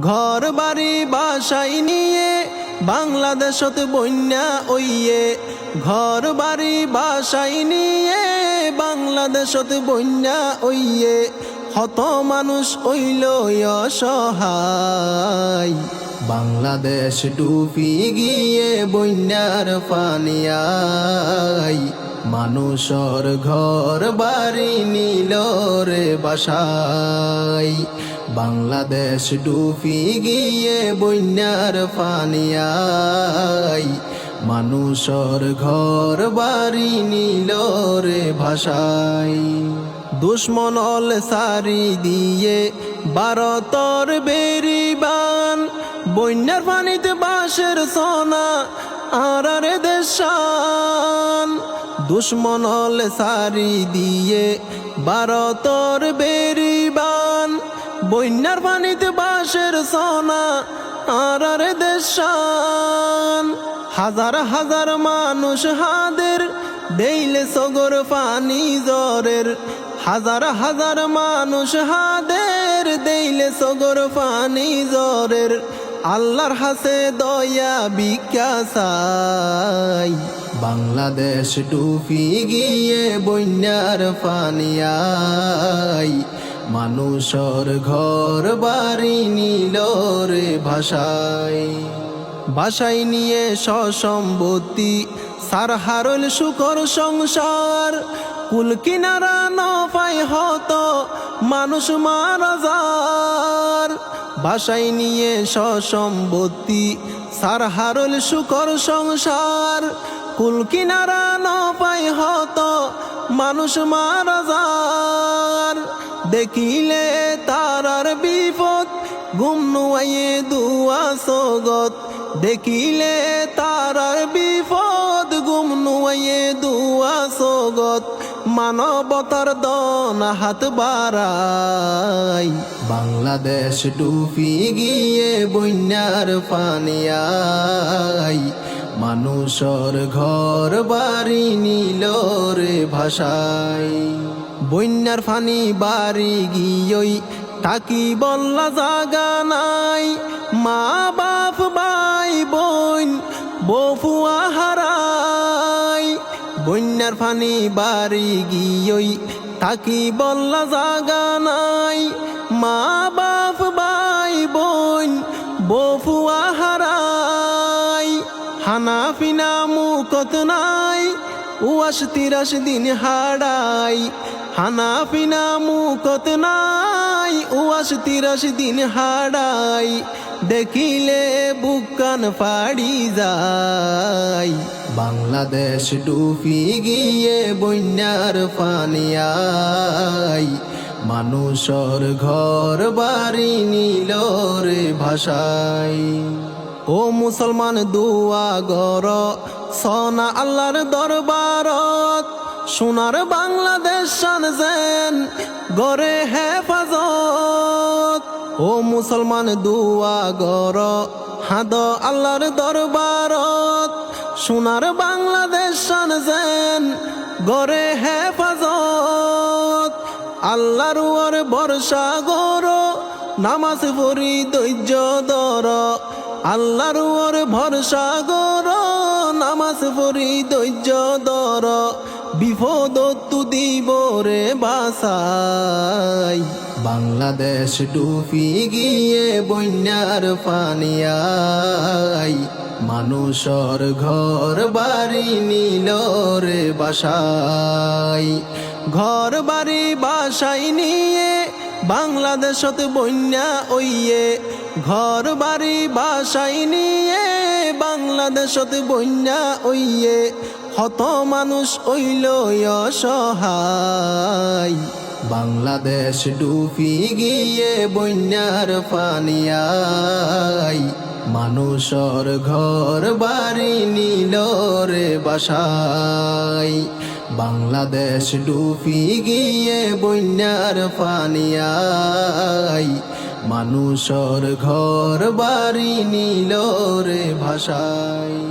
ঘর বাড়ি বাসাই নিয়ে বাংলাদেশত বন্যা ওইয়ে ঘর বাড়ি বাসাই নিয়ে বাংলাদেশত বন্যা ওইয়ে হত মানুষ ওইল অসহায়। বাংলাদেশ ডুবি গিয়ে বন্যার পানিয়াই মানুষর ঘর বাড়ি নিল রে বাসাই বাংলাদেশ ডুবি গিয়ে বন্যার পানিয়াই মানুষর ঘর বাড়ি নিল রে ভাষাই দুশ্মনল সারি দিয়ে ভারতর বেরিবান। বন্যার পানিতে বাঁশের সোনা আর রে দেশান দুশ্মনল সারি দিয়ে ভারতর বেরিবান বন্যার পানিতে বাঁশের সোনা, আর দেশান হাজার হাজার মানুষ হাদের, দেইলে সগর পানি জ্বরের। হাজার হাজার মানুষ হাদের, দেইলে সগর পানি জ্বরের। আল্লাহর হাসে দয়া বিকাশাই বাংলাদেশ ডুবি গিয়ে বন্যার পানিয়াই। মানুষর ঘর বাড়ি নিল রে ভাষায়। বাসাই নিয়ে সসম্পত্তি, সার হারল শুকর সংসার। কুল কিনারা নফাই হত, মানুষ মারা যার। বাসাই নিয়ে সসম্পত্তি, সার হারল শুকর সংসার। কুল কিনারা নফাই হত, মানুষ মারা যার। দেখিলে তারার বিপদ গুম নুয়াইয়ে দুয়া সগত দেখিলে তারার বিপদ গুম নুয়াইয়ে দুয়া সগত মানবতার দন হাত বাড়াই। বাংলাদেশ ডুবি গিয়ে বন্যার পানিয়াই মানুষর ঘর বাড়ি নিল রে ভাষাই বন্যার ফানি বাড়ি গিয়ই টাকি বল্লা জাগা নাই। মা বাপ, ভাই, বোন বফুয়া হারাই বন্যার ফানি বাড়ি গিয়ই টাকি বল্লা জাগা নাই। মা বাপ, ভাই, বোন বফুয়া মুকত নাই, উয়াস তিরাস দিন হাড়াই। হানা ফিনা মুকত নাই, উয়াস তিরাস দিন হাড়াই। দেখিলে বুকান পাড়ি যায়। বাংলাদেশ ডুবি গিয়ে বন্যার পানিয়াই মানুষর ঘর বাড়ি নিল ভাষাই ও মুসলমান, দুয়া গর সনা আল্লাহর দরবারত, সোনার বাংলাদেশ শান যেন গরে হেফাজত। ও মুসলমান, দুয়া গর হাদ আল্লাহর দরবারত, সোনার বাংলাদেশ শান যেন গরে হেফাজত। আল্লাহর ওর বর্ষা গর নামাজ পড়ি ধৈর্য দর আল্লাহর ওর ভরসা গর নামাজ পড়ি, ধৈর্য দর বিপদ তু দিব রে বাসাই বাংলাদেশ ডুবি গিয়ে বন্যার পানিয়াই মানুষর ঘর বাড়ি নিল রে বাসাই ঘর বাড়ি বাসাই নিয়ে বাংলাদেশত বন্যা ওইয়ে ঘর বাড়ি বাসাই নিয়ে বাংলাদেশত বন্যা ওইয়ে হত মানুষ ওইল অসহায়। বাংলাদেশ ডুবি গিয়ে বন্যার পানিয়াই মানুষর ঘর বাড়ি নিল রে বাসাই বাংলাদেশ ডুবি গিয়ে বন্যার পানিয়াই মানুষর ঘর বাড়ি নিল রে ভাষায়।